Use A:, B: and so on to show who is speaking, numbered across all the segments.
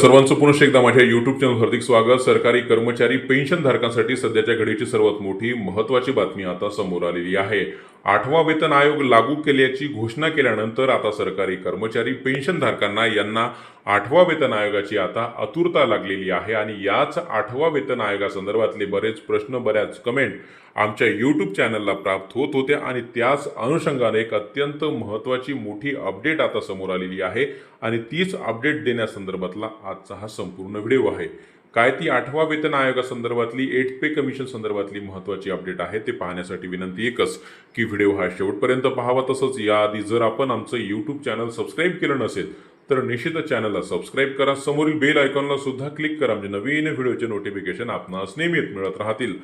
A: सर्वांचं पुनश एकदा माझ्या युट्यूब चॅनल हार्दिक स्वागत. सरकारी कर्मचारी पेन्शन धारकांसाठी सध्याच्या घडीची सर्वात मोठी महत्वाची बातमी आता समोर आलेली आहे. आठवा वेतन आयोग लागू केल्याची घोषणा केल्यानंतर आता सरकारी कर्मचारी पेन्शनधारकांना यांना आठवा वेतन आयोगाची आता आतुरता लागलेली आहे. आणि याच आठवा वेतन आयोगासंदर्भातले बरेच प्रश्न बऱ्याच कमेंट आमच्या यूट्यूब चॅनलला प्राप्त होत होत्या. आणि त्याच अनुषंगाने एक अत्यंत महत्त्वाची मोठी अपडेट आता समोर आलेली आहे. आणि तीच अपडेट देण्यासंदर्भातला आजचा हा संपूर्ण व्हिडिओ आहे. काय ती आठवा वेतन आयोगासंदर्भातली एट पे कमिशन संदर्भातली महत्त्वाची अपडेट आहे ते पाहण्यासाठी विनंती एकच की व्हिडिओ हा शेवटपर्यंत पाहावा. तसंच याआधी जर आपण आमचं यूट्यूब चॅनल सबस्क्राईब केलं नसेल तर निश्चितच चॅनलला सबस्क्राईब करा. समोरील बेल आयकॉनला सुद्धा क्लिक करा. म्हणजे नवीन व्हिडिओचे नोटिफिकेशन आपणास नियमित मिळत राहतील.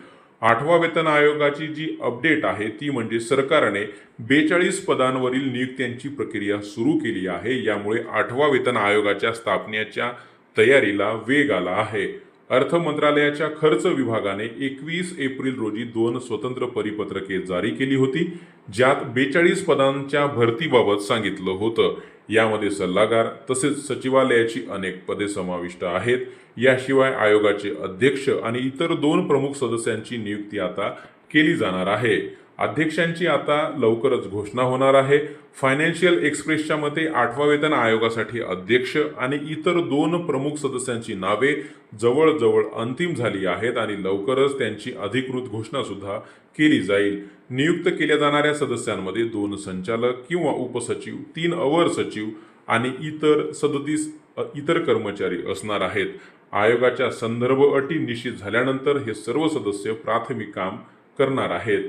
A: आठवा वेतन आयोगाची जी अपडेट आहे ती म्हणजे सरकारने बेचाळीस पदांवरील नियुक्त्यांची प्रक्रिया सुरू केली आहे. यामुळे आठवा वेतन आयोगाच्या स्थापनेच्या तयारीला वेग आला आहे. अर्थ मंत्रालयाच्या खर्च विभागाने एकवीस एप्रिल रोजी दोन स्वतंत्र परिपत्रके जारी केली होती ज्यात बेचाळीस पदांच्या भरतीबाबत सांगितलं होतं. यामध्ये सल्लागार तसेच सचिवालयाची अनेक पदे समाविष्ट आहेत. याशिवाय आयोगाचे अध्यक्ष आणि इतर दोन प्रमुख सदस्यांची नियुक्ती आता केली जाणार आहे. अध्यक्षांची आता लवकरच घोषणा होणार आहे. फायनान्शियल एक्सप्रेसच्या मते आठवा वेतन आयोगासाठी अध्यक्ष आणि इतर दोन प्रमुख सदस्यांची नावे जवळजवळ अंतिम झाली आहेत आणि लवकरच त्यांची अधिकृत घोषणासुद्धा केली जाईल. नियुक्त केल्या जाणाऱ्या सदस्यांमध्ये दोन संचालक किंवा उपसचिव तीन अवर सचिव आणि इतर सदतीस इतर कर्मचारी असणार आहेत. आयोगाच्या संदर्भ अटी निश्चित झाल्यानंतर हे सर्व सदस्य प्राथमिक काम करणार आहेत.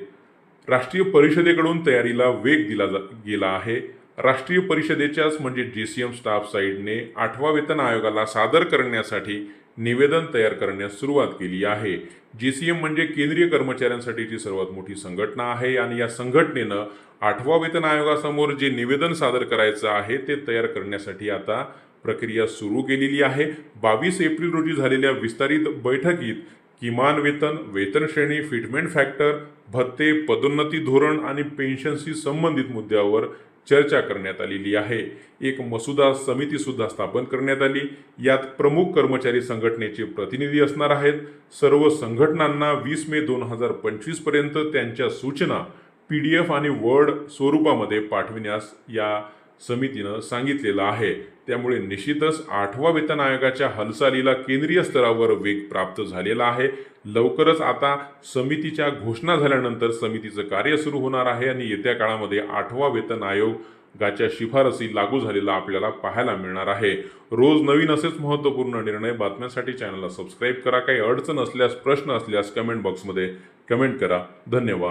A: राष्ट्रीय परिषदेकडून तयारीला वेग दिला जा गेला आहे. राष्ट्रीय परिषदेच्याच म्हणजे जी सी एम स्टाफ साईडने आठवा वेतन आयोगाला सादर करण्यासाठी निवेदन तयार करण्यास सुरुवात केली आहे. जी सी एम म्हणजे केंद्रीय कर्मचाऱ्यांसाठीची सर्वात मोठी संघटना आहे आणि या संघटनेनं आठवा वेतन आयोगासमोर जे निवेदन सादर करायचं आहे ते तयार करण्यासाठी आता प्रक्रिया सुरू केलेली आहे. बावीस एप्रिल रोजी झालेल्या विस्तारित बैठकीत किमान वेतन वेतन श्रेणी फिटमेंट फॅक्टर भत्ते पदोन्नती धोरण आणि पेन्शनशी संबंधित मुद्द्यावर चर्चा करण्यात आलेली आहे. एक मसुदा समिती सुद्धा स्थापन करण्यात आली. यात प्रमुख कर्मचारी संघटनेचे प्रतिनिधी असणार आहेत. सर्व संघटनांना वीस मे दोन हजार पंचवीसपर्यंत त्यांच्या सूचना पी डी एफ आणि वर्ड स्वरूपामध्ये पाठविण्यास या समितीनं सांगितलेलं आहे. त्यामुळे निश्चितच आठवा वेतन आयोगाच्या हालचालीला केंद्रीय स्तरावर वेग प्राप्त झालेला आहे. लवकरच आता समितीच्या घोषणा झाल्यानंतर समितीचं कार्य सुरू होणार आहे आणि येत्या काळामध्ये आठवा वेतन आयोगाच्या शिफारसी लागू झालेला आपल्याला पाहायला मिळणार आहे. रोज नवीन असेच महत्त्वपूर्ण निर्णय बातम्यांसाठी चॅनलला सबस्क्राईब करा. काही अडचण असल्यास प्रश्न असल्यास कमेंट बॉक्समध्ये कमेंट करा. धन्यवाद.